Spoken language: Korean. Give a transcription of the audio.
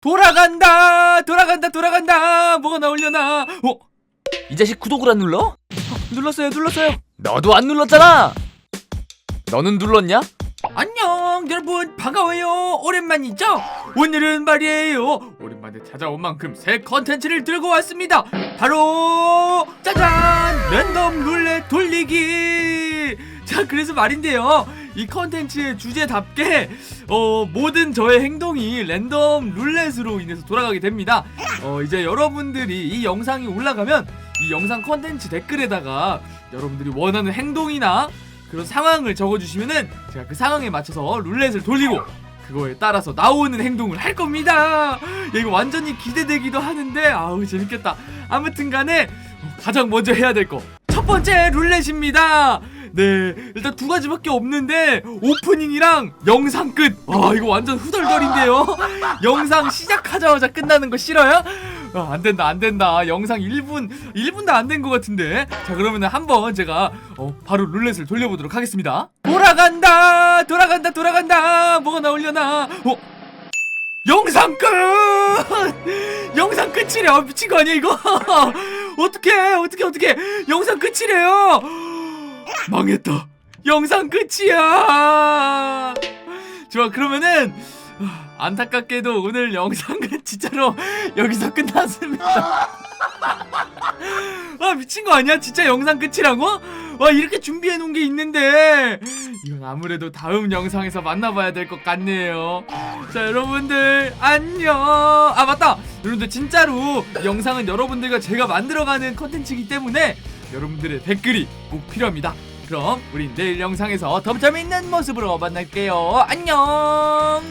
돌아간다! 돌아간다 돌아간다! 뭐가 나오려나? 어? 이 자식 구독을 안 눌러? 눌렀어요 눌렀어요. 너도 안 눌렀잖아. 너는 눌렀냐? 안녕 여러분. 반가워요. 오랜만이죠? 오늘은 말이에요. 오랜만에 찾아온 만큼 새 컨텐츠를 들고 왔습니다. 바로 짜잔! 랜덤 룰렛 돌리기 자 그래서 말인데요 이 컨텐츠의 주제답게 어 모든 저의 행동이 랜덤 룰렛으로 인해서 돌아가게 됩니다 어 이제 여러분들이 이 영상이 올라가면 이 영상 컨텐츠 댓글에다가 여러분들이 원하는 행동이나 그런 상황을 적어주시면은 제가 그 상황에 맞춰서 룰렛을 돌리고 그거에 따라서 나오는 행동을 할 겁니다. 야, 이거 완전히 기대되기도 하는데 아우 재밌겠다. 아무튼 간에 어, 가장 먼저 해야 될 거 첫 번째 룰렛입니다. 네 일단 두 가지밖에 없는데 오프닝이랑 영상 끝. 아 이거 완전 후덜덜인데요. 영상 시작하자마자 끝나는 거 싫어요? 아, 안 된다 안 된다. 영상 1분 1분도 안 된 것 같은데. 자 그러면 한번 제가 어, 바로 룰렛을 돌려보도록 하겠습니다. 돌아간다 돌아간다 돌아간다. 뭐가 나오려나? 어? 영상 끝! 영상 끝이래 아, 미친 거 아니야 이거? 어떻게 어떻게 어떻게 영상 끝이래요 망했다 영상 끝이야 좋아 그러면은 아, 안타깝게도 오늘 영상은 진짜로 여기서 끝났습니다. 아 미친 거 아니야? 진짜 영상 끝이라고? 와 이렇게 준비해 놓은 게 있는데 이건 아무래도 다음 영상에서 만나봐야 될 것 같네요. 자 여러분들 안녕. 아 맞다. 여러분들 진짜로 이 영상은 여러분들과 제가 만들어가는 컨텐츠이기 때문에 여러분들의 댓글이 꼭 필요합니다. 그럼 우린 내일 영상에서 더 재밌는 모습으로 만날게요. 안녕.